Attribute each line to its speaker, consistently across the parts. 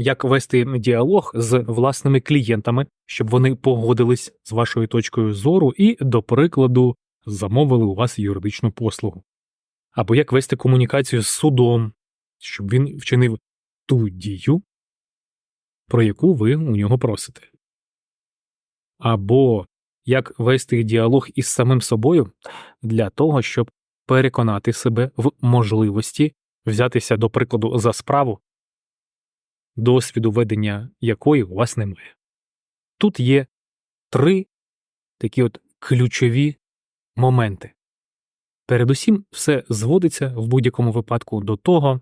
Speaker 1: як вести діалог з власними клієнтами, щоб вони погодились з вашою точкою зору і, до прикладу, замовили у вас юридичну послугу. Або як вести комунікацію з судом, щоб він вчинив ту дію, про яку ви у нього просите. Або як вести діалог із самим собою для того, щоб переконати себе в можливості взятися, до прикладу, за справу, досвіду ведення якої у вас немає. Тут є три такі от ключові моменти. Передусім, все зводиться в будь-якому випадку до того,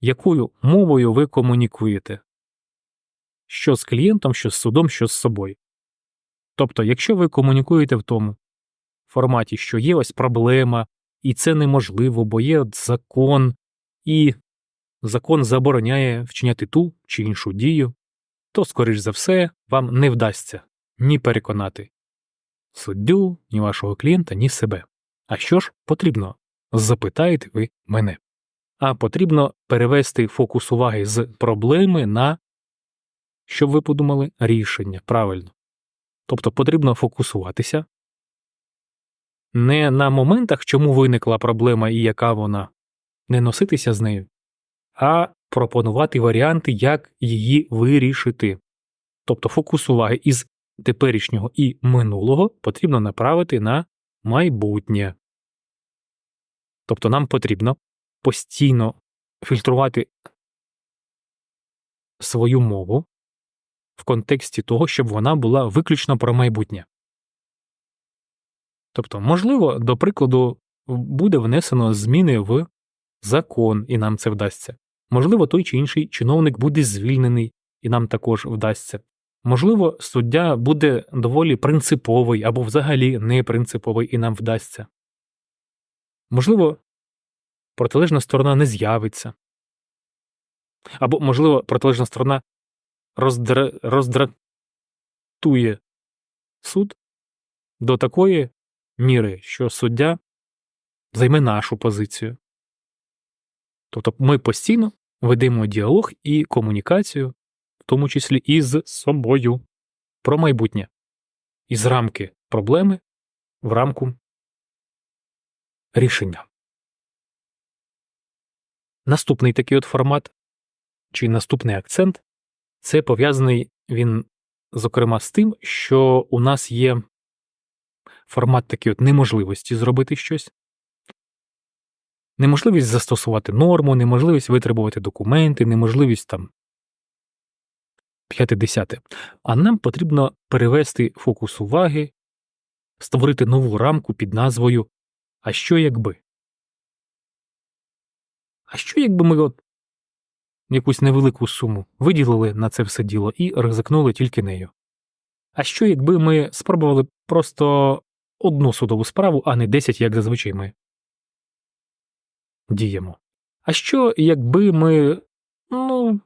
Speaker 1: якою мовою ви комунікуєте, що з клієнтом, що з судом, що з собою. Тобто, якщо ви комунікуєте в тому форматі, що є ось проблема, і це неможливо, бо є закон, і закон забороняє вчиняти ту чи іншу дію, то, скоріш за все, вам не вдасться ні переконати суддю, ні вашого клієнта, ні себе. А що ж потрібно? Запитаєте ви мене. А потрібно перевести фокус уваги з проблеми на, щоб ви подумали, рішення правильно. Тобто потрібно фокусуватися не на моментах, чому виникла проблема і яка вона, не носитися з нею, а пропонувати варіанти, як її вирішити. Тобто фокус уваги із теперішнього і минулого потрібно направити на майбутнє. Тобто нам потрібно постійно фільтрувати свою мову в контексті того, щоб вона була виключно про майбутнє. Тобто, можливо, до прикладу, буде внесено зміни в закон, і нам це вдасться. Можливо, той чи інший чиновник буде звільнений, і нам також вдасться. Можливо, суддя буде доволі принциповий або взагалі не принциповий, і нам вдасться. Можливо, протилежна сторона не з'явиться. Або, можливо, протилежна сторона роздра... роздратує суд до такої міри, що суддя займе нашу позицію. Тобто ми постійно ведемо діалог і комунікацію, в тому числі і з собою, про майбутнє, із рамки проблеми в рамку рішення. Наступний такий от формат чи наступний акцент це пов'язаний він, зокрема, з тим, що у нас є формат такий от неможливості зробити щось, неможливість застосувати норму, неможливість витребувати документи, неможливість там п'яте-десяте. А нам потрібно перевести фокус уваги, створити нову рамку під назвою А що якби? А що якби ми от якусь невелику суму виділили на це все діло і ризикнули тільки нею? А що якби ми спробували просто одну судову справу, а не десять, як зазвичай ми діємо? А що якби ми, ну,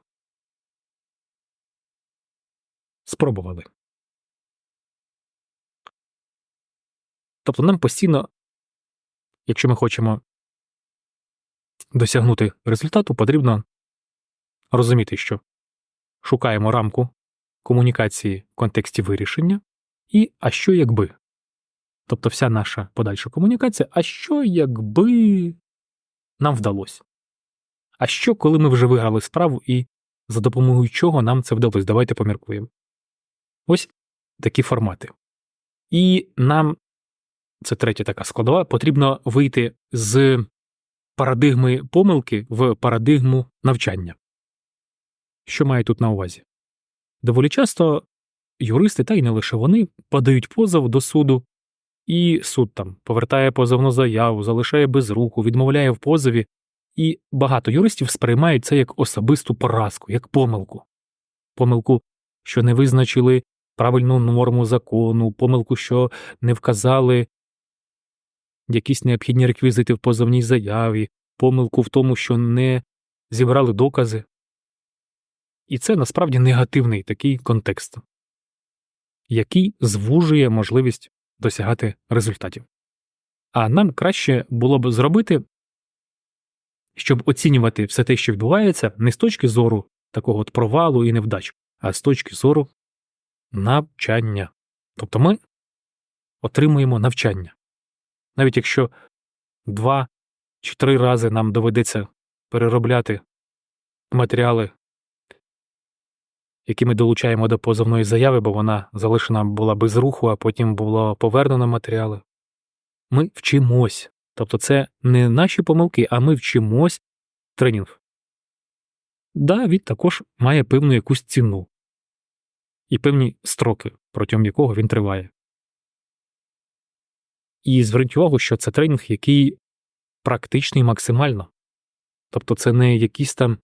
Speaker 1: спробували? Тобто нам постійно, якщо ми хочемо досягнути результату, потрібно розуміти, що шукаємо рамку комунікації в контексті вирішення, і а що якби? Тобто вся наша подальша комунікація, а що якби нам вдалося? А що, коли ми вже виграли справу і за допомогою чого нам це вдалося? Давайте поміркуємо. Ось такі формати. І нам, це третя така складова, потрібно вийти з парадигми помилки в парадигму навчання. Що має тут на увазі? Доволі часто юристи, та й не лише вони, подають позов до суду, і суд там повертає позовну заяву, залишає без руху, відмовляє в позові, і багато юристів сприймають це як особисту поразку, як помилку. Помилку, що не визначили правильну норму закону, помилку, що не вказали якісь необхідні реквізити в позовній заяві, помилку в тому, що не зібрали докази. І це насправді негативний такий контекст, який звужує можливість досягати результатів. А нам краще було б зробити, щоб оцінювати все те, що відбувається, не з точки зору такого от провалу і невдач, а з точки зору навчання. Тобто ми отримуємо навчання. Навіть якщо два чи три рази нам доведеться переробляти матеріали, які ми долучаємо до позовної заяви, бо вона залишена була без руху, а потім було повернено матеріали. Ми вчимось. Тобто це не наші помилки, а ми вчимось тренінг. Да, він також має певну якусь ціну і певні строки, протягом якого він триває. І зверніть увагу, що це тренінг, який практичний максимально. Тобто це не якісь там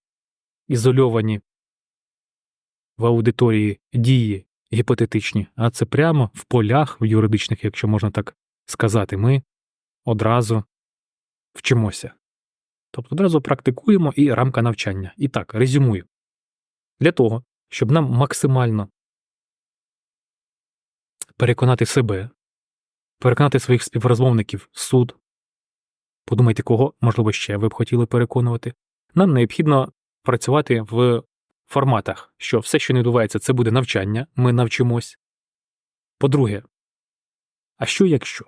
Speaker 1: ізольовані в аудиторії дії гіпотетичні, а це прямо в полях в юридичних, якщо можна так сказати, ми одразу вчимося. Тобто одразу практикуємо і рамка навчання. І так, резюмую. Для того, щоб нам максимально переконати себе, переконати своїх співрозмовників суд, подумайте, кого, можливо, ще ви б хотіли переконувати, нам необхідно працювати в форматах, що все, що не відбувається, це буде навчання, ми навчимось. По-друге, а що якщо?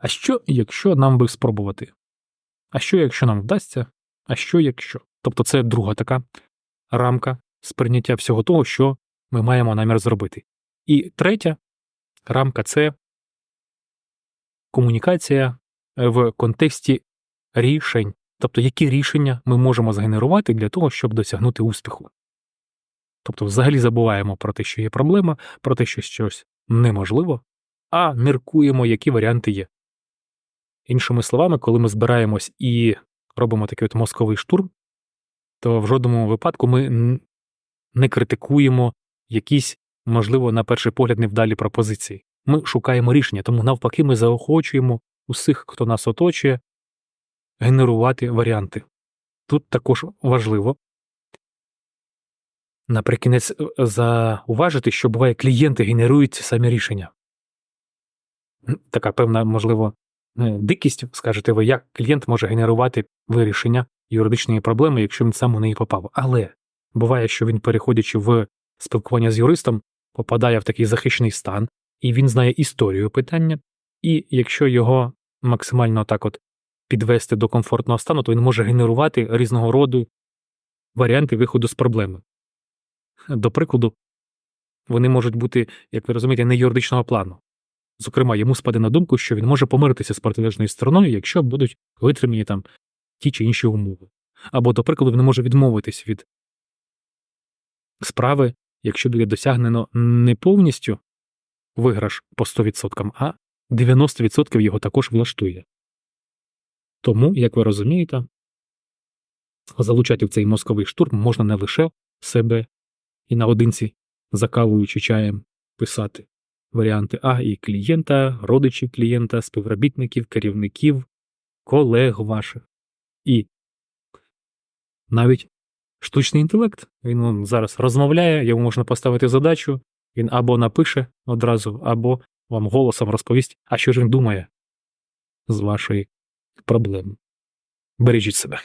Speaker 1: А що, якщо нам би спробувати? А що, якщо нам вдасться? А що якщо? Тобто це друга така рамка сприйняття всього того, що ми маємо намір зробити. І третя рамка це комунікація в контексті рішень. Тобто, які рішення ми можемо згенерувати для того, щоб досягнути успіху. Тобто, взагалі забуваємо про те, що є проблема, про те, що щось неможливо, а міркуємо, які варіанти є. Іншими словами, коли ми збираємось і робимо такий от мозковий штурм, то в жодному випадку ми не критикуємо якісь, можливо, на перший погляд, невдалі пропозиції. Ми шукаємо рішення, тому навпаки, ми заохочуємо усіх, хто нас оточує, генерувати варіанти. Тут також важливо наприкінець е, зауважити, що буває, клієнти генерують самі рішення. Така певна, можливо, е, дикість, скажете ви, як клієнт може генерувати вирішення юридичної проблеми, якщо він сам у неї попав. Але буває, що він, переходячи в спілкування з юристом, попадає в такий захищений стан, і він знає історію питання, і якщо його максимально так от підвести до комфортного стану, то він може генерувати різного роду варіанти виходу з проблеми. До прикладу, вони можуть бути, як ви розумієте, не юридичного плану. Зокрема, йому спаде на думку, що він може помиритися з протилежною стороною, якщо будуть витримані там ті чи інші умови. Або, до прикладу, він може відмовитись від справи, якщо буде досягнено не повністю виграш по 100%, а 90% його також влаштує. Тому, як ви розумієте, залучати в цей мозковий штурм можна не лише себе і наодинці, закавуючи чаєм, писати варіанти, а і клієнта, родичів клієнта, співробітників, керівників, колег ваших. І навіть штучний інтелект, він зараз розмовляє, йому можна поставити задачу, він або напише одразу, або вам голосом розповість, а що ж він думає з вашої проблеми. Бережіть себе.